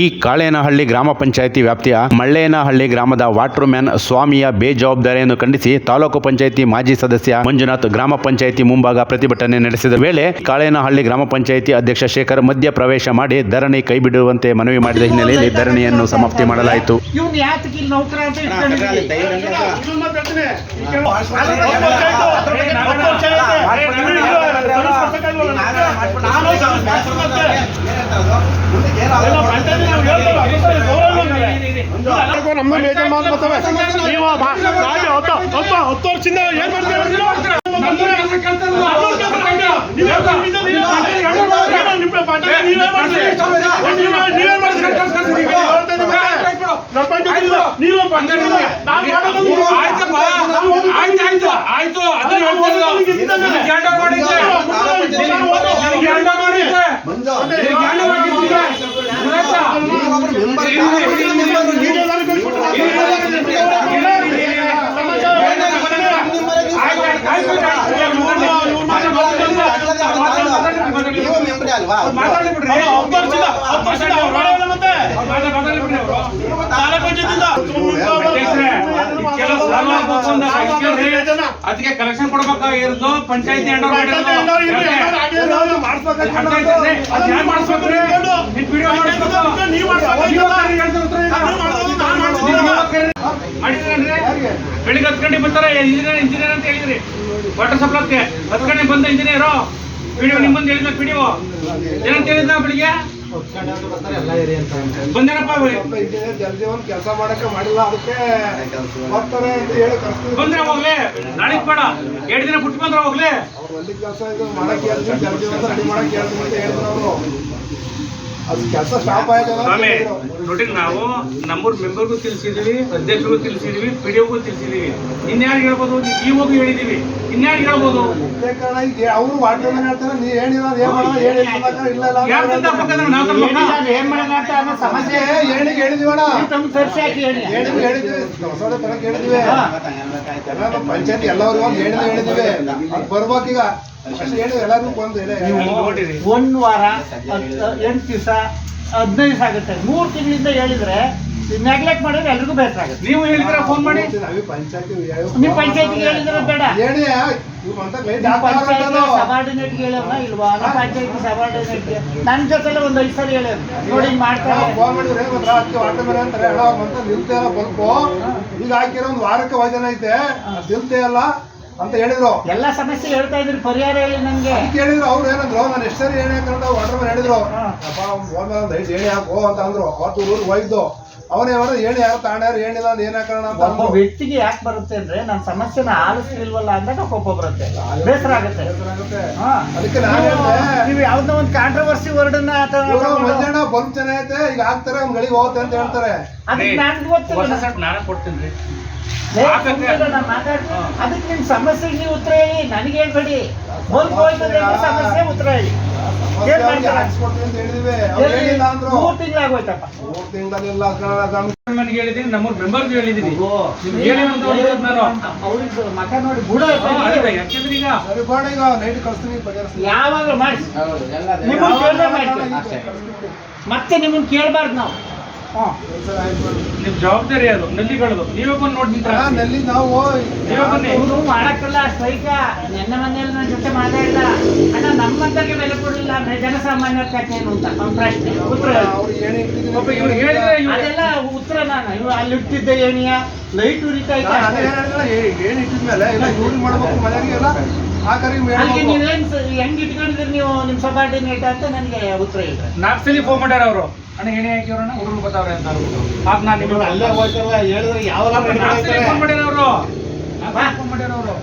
D Kalenahalli ಗ್ರಾಮ ಪಂಚಾಯಿತಿ ವ್ಯಾಪ್ತಿಯ ಮಳ್ಳೇನಹಳ್ಳಿ ಗ್ರಾಮದ ವಾಟರ್ ಮ್ಯಾನ್ ಸ್ವಾಮಿಯ ಬೇಜವಾಬ್ದಾರಿಯನ್ನು ಖಂಡಿಸಿ ತಾಲೂಕು ಪಂಚಾಯಿತಿ ಮಾಜಿ ಸದಸ್ಯ ಮಂಜುನಾಥ್ ಗ್ರಾಮ ಪಂಚಾಯಿತಿ ಮುಂಭಾಗ ಪ್ರತಿಭಟನೆ ನಡೆಸಿದ ವೇಳೆ ಕಾಳೇನಹಳ್ಳಿ ಗ್ರಾಮ ಪಂಚಾಯಿತಿ ಅಧ್ಯಕ್ಷ ಶೇಖರ್ ಮಧ್ಯ ಪ್ರವೇಶ ಮಾಡಿ ಧರಣಿ ಕೈಬಿಡುವಂತೆ ಮನವಿ ಮಾಡಿದ ಹಿನ್ನೆಲೆಯಲ್ಲಿ ಧರಣಿಯನ್ನು ಸಮಾಪ್ತಿ ಮಾಡಲಾಯಿತು. ನಮ್ದು ಮೇಜರ್ ಮಾತು ಬರ್ತವೆ ನೀವು ನಾಳೆ ಹತ್ತು ಹತ್ತು ಹತ್ತು ವರ್ಷದಿಂದ ಏನ್ ಮಾಡ್ತೀರಾ ನೀವು? ಮಾಡ್ತೀರಿ. ಎರಡು ವರ್ಷ ಏನೋ ಬಿಡ್ರಿ. ಹತ್ತು ವರ್ಷದಿಂದ ಹತ್ತು ವರ್ಷದಿಂದ ಅವ್ರು ಮಾಡೋಲ್ಲ ಮತ್ತೆ ಮಾತಾಡ್ಲಿ- ಮಾತಾಡ್ಲಿ ಬಿಡ್ರಿ ಅವ್ರು. ತಾಲೂಕು ಪಂಚಾಯ್ತಿಯಿಂದ ಅಧ್ಯಕ್ಷರೇ, ಈ ಕೆಲವು ಸಾಲ ಆಗ್ಬೇಕು ಅಂತ ಹಾಕ್ಯಾರ್ರಿ. ಅದಕ್ಕೆ ಕಲೆಕ್ಷನ್ ಕೊಡ್ಬೇಕಾಗಿರೋದು ಪಂಚಾಯತಿ ಹ್ಯಾಂಡ್ ಓವರ್ ಮಾಡಿರೋದು. ಅರ್ಥ ಆಯ್ತೇನ್ರಿ? ಅದ್ ಯಾರ್ ಮಾಡಿಸ್ಬೇಕ್ರಿ? ನೀವ್ ವಿಡಿಯೋ ಮಾಡಿಸ್ಬೇಕು. ನೀವ್ ಮಾಡ್ಬೇಕು. ನೀವ್ ಹೋಗ್ರಿ, ಹೇಳ್ತಾ ಉತ್ತರ ಇಲ್ಲ. ನಾನ್ ಮಾಡೋದು, ನಾನ್ ಮಾಡ್ತೀನಿ. ಕಲೆಕ್ಷನ್ ಕೊಡ್ಬೇಕಾಗಿರೋದು ಪಂಚಾಯತಿ ಬೆಳಿಗ್ಗೆ ಹತ್ತು ಗಂಟೆ ಬರ್ತಾರೆ. ಇಂಜಿನಿಯರ್ ಇಂಜಿನಿಯರ್ ಅಂತ ಹೇಳಿದ್ರಿ. ವಾಟರ್ ಸಪ್ಲೈಗೆ ಹತ್ತು ಗಂಟೆ ಬಂದ ಇಂಜಿನಿಯರು ಪಿಡಿಒ ನಿಮ್ ಬಂದು ಹೇಳಿದ ಪಿಡಿಒ ಏನಂತ ಹೇಳಿದ ಬೆಳಿಗ್ಗೆ? ಬಂದೇನಪ್ಪ ಜಲ್ದಿ ಒಂದ್ ಕೆಲಸ ಮಾಡಕ್ಕೆ ಮಾಡಿಲ್ಲ ಅದಕ್ಕೆ ಬರ್ತಾರೆ ಅಂತ ಹೇಳಿ. ಬಂದ್ರೆ ಹೋಗ್ಲಿ ನಾಳೆಗ್ ಬೇಡ ಎರಡು ದಿನ ಬಿಟ್ಟು ಬಂದ್ರೆ ಹೋಗ್ಲಿ. ಅವ್ರು ಒಂದೇ ಕೆಲಸ ಇದು ಮಾಡಕ್ಕೆ ಹೇಳ್ತೀನಿ ಜಲ್ದಿ ಒಂದು ರೆಡಿ ಮಾಡಕ್ಕೆ ಅಂತ ಹೇಳಿದ್ರು ಅವರು. ಅದು ಕೆಲಸ ಸ್ಟಾಪ್ ಆಯ್ತು ಅಂತ ಸ್ವಾಮಿ. ನೋಡಿ ನಾವು ನಮ್ಮೂರ್ ಮೆಂಬರ್ಗೂ ತಿಳಿಸಿದೀವಿ ಅಧ್ಯಕ್ಷರಿಗೂ ತಿಳಿಸಿದೀವಿ ಪಿಡಿಒಗೂ ತಿಳಿಸಿದೀವಿ. ಇನ್ಯಾರಿಗೆ ಹೇಳ್ಬೋದು? ಇವಾಗ ಹೇಳಿದೀವಿ. ಇನ್ಯಾರಿಗೆ ಹೇಳ್ಬೋದು? ಅವರು ಹೇಳ್ತಾರೆ ನೀ ಏನ್ ಇಲ್ಲ ಸಮಸ್ಯೆ ಹೇಳಿದೀವಣ ತರಿಸಿ ಹಾಕಿ ಹೇಳಿ. ಹೇಳಿದ್ವಿ? ಹೊಸದ ತರಕ್ ಹೇಳಿದ್ವಿ. ಪಂಚಾಯತ್ ಎಲ್ಲರಿಗೂ ಒಂದು ಹೇಳಿದ್ವಿ. ಬರ್ಬೇಕೀಗ. ಒಂದ್ ವಾರ ಎಂಟ್ ದಿವಸ ಹದಿನೈದು ದಿವಸ ಆಗುತ್ತೆ. ಮೂರ್ ತಿಂಗಳಿಂದ ಹೇಳಿದ್ರೆ ನೆಗ್ಲೆಕ್ಟ್ ಮಾಡಿದ್ರೆ ಎಲ್ರಿಗೂ ಬೇಸರ ಆಗುತ್ತೆ. ನೀವು ಹೇಳಿದ್ರ ಫೋನ್ ಮಾಡಿ. ನೀವು ಪಂಚಾಯತಿ ಪಂಚಾಯತಿಗೆ ಹೇಳಿದ್ರೆ ಬೇಡ. ಸಬಾರ್ಡಿನೇಟ್ ಹೇಳೋಣ ಇಲ್ವಾ? ನಮ್ಮ ಪಂಚಾಯತಿ ಸಬಾರ್ಡಿನೇಟ್ ನನ್ ಜೊತೆ ಒಂದ್ ಐದು ಸರಿ ಹೇಳಿ. ನೋಡಿ ಹಿಂಗ್ ಮಾಡ್ತಾರೆ. ಫೋನ್ ಮಾಡಿದ್ರೆ ವಾಟರ್ ಮೇಲೆ ಅಂತಾರೆ ಹೇಳೋ ಅಂತ ನಿಲ್ತೆ ಇಲ್ಲ ಬಲ್ಕು ಈಗ ಹಾಕಿರೋ ಒಂದು ವಾರಕ್ಕೆ ವಜನ ಐತೆ. ಅದ್ ಅಲ್ಲ ಇಲ್ಲ. ಅಂತ ಹೇಳಿದ್ರು. ಎಲ್ಲ ಸಮಸ್ಯೆ ಹೇಳ್ತಾ ಇದ್ರು ಪರಿಹಾರ ಹೇಳಿ ನಂಗೆ ಕೇಳಿದ್ರು. ಅವ್ರು ಏನಂದ್ರು ನಾನು ಎಷ್ಟು ಸರಿ ಏನೇ ಹಾಕಂತ ವಾಟರ್ ಮೇಲೆ ಹೇಳಿದ್ರು. ಅಪ್ಪ ಫೋನ್ ಮೇಲೆ ಒಂದು ಐದು ಏಣಿ ಹಾಕೋ ಅಂತ ಅಂದ್ರು. ಅವತ್ತು ಊರಿಗೆ ಹೋಯ್ತು ಅವನೇ ಯಾರು ಹೇಳಿ ಯಾರು ತಾಣ್ಯಾರು ಹೇಳಿಲ್ಲ ಅಂತ ಏನ್ ಹಾಕೋಣ ಅಂತ ಒಬ್ಬ ವ್ಯಕ್ತಿಗೆ ಯಾಕೆ ಬರುತ್ತೆ ಅಂದ್ರೆ ನನ್ನ ಸಮಸ್ಯೆನ ಆಲಿಸ್ಲಿಲ್ವಲ್ಲ ಅಂದಾಗ ಕೋಪ ಬರುತ್ತೆ. ಬೇಸರ ಆಗುತ್ತೆ. ಹಾ. ಅದಕ್ಕೆ ನಾನು ಹೇಳ್ದೆ ನೀವು ಯಾವ್ದೋ ಒಂದು ಕಾಂಟ್ರವರ್ಸಿ ವರ್ಡ್ ಅನ್ನ ಮಂಜಣ್ಣ ಬಲ್ಬ್ ಚೆನ್ನಾಗೈತೆ ಈಗ ಹಾಕ್ತಾರೆ ಒಂದ್ ಗಳಿಗೆ ಹೋಗುತ್ತೆ ಅಂತ ಹೇಳ್ತಾರೆ. ಅದಕ್ಕೆ ನಾನು ಹೊಸ ಗೊತ್ತಿಲ್ಲ ಸೆಟ್ ನಾನೇ ಕೊಡ್ತೀನಿ ಲೇ, ಹಾಕಕ್ಕೆ- ಸುಮ್ನಿರು, ನಾನ್ ಮಾತಾಡ್ತೀನಿ. ಅದಕ್ಕೆ ನಿಮ್ ಸಮಸ್ಯೆಗೆ ನೀವು ಉತ್ತರ ಹೇಳಿ. ನನಗೆ ಹೇಳ್ಬೇಡಿ ಹೋಯ್ತದೆ ಸಮಸ್ಯೆ ಉತ್ತರ ಹೇಳಿ. ಏನ್ ಮಾಡ್ತೀರಾ? ಅಂತ ಮೂರ್ ತಿಂಗಳಾಗೋಯ್ತಪ್ಪ. ಮೂರ್ ತಿಂಗಳಿಲ್ಲ ನನಗೆ ಹೇಳಿದೀನಿ ನಮ್ಮೂರ್ ಮೆಂಬರ್ಗೂ ಹೇಳಿದೀನಿ. ಮಕ ನೋಡಿ ಬುಡ ಯಾಕೆಂದ್ರೆ ಈಗ ನಿಮ್ಮನ್ನ ಮಾಡ್ತೀವಿ. ಮತ್ತೆ ನಿಮ್ಮನ್ನ ಕೇಳಬಾರ್ದು ನಾವು. ನಿಮ್ ಜವಾಬ್ದಾರಿ ಅದು ನಲ್ಲಿಗಳದು. ನೀವೇ ಬಂದು ನೋಡಿ ನಿಂತ್ರ ನಲ್ಲಿ ನಾವು ನೀವೇ ಬನ್ನಿ. ಇವ್ರು ಮಾಡಕ್ಕಲ್ಲ ಸ್ಟ್ರೈಕ. ನಿನ್ನೆ ಮನೆಯಲ್ಲಿ ನನ್ನ ಜೊತೆ ಮಾತಾಡಿಲ್ಲ ಅಣ್ಣ ನಮ್ಮಂತಕ್ಕೆ ಬೆಲೆ ಕೊಡಲಿಲ್ಲ ಅಂದ್ರೆ ಜನಸಾಮಾನ್ಯರ ಕಥೆ ಏನು ಅಂತ ನಮ್ಮ ಪ್ರಶ್ನೆ. ಉತ್ತರ. ಪಾಪ ಇವ್ರು ಹೇಳಿದ್ರೆ ಇವ್ರು ಅದೆಲ್ಲ ಉತ್ತರ ನಾನು. ಇವ್ ಅಲ್ಲಿ ಇಟ್ಟಿದ್ದೆ ಏನಿಯ? ಲೈಟ್ ಉರಿತಾ ಇತ್ತು ಹೇಳಿದ್ನಲ್ಲ, ಎಲ್ಲ ಇವ್ರಿಗೆ ಮಾಡ್ಬೇಕು ಮನೆಗೆ ಎಲ್ಲ. ನೀವೇನ್ ಸ- ಹೆಂಗ್ ಇಟ್ಕೊಂಡಿದ್ರಿ ನೀವು ನಿಮ್ ಸಬಾರ್ಡಿನೇಟ್ ಅಂತ ನನಗೆ ಉತ್ತರ ಹೇಳ್ರಿ. ನಾಲ್ಕು ಫೋನ್ ಮಾಡ್ಯಾರ ಅವರು? ಅಣ್ಣ ಏನೇ ಹಾಕಿವ್ರಣ್ಣ ಹುಡುಗರು ಬರ್ತಾವ್ರೆ ಅಂತ ಅಂದ್ಬಿಟ್ಟು. ಆಗ ನಾನು ನಿಮಗೆ ಅಲ್ಲೇ ಹೋಗ್ತಾರಲ್ಲ ಹೇಳಿದ್ರೆ ಯಾವ ಫೋನ್ ಮಾಡ್ಯಾರ ಅವರು. ಫೋನ್ ಮಾಡ್ಯಾರ ಅವರು.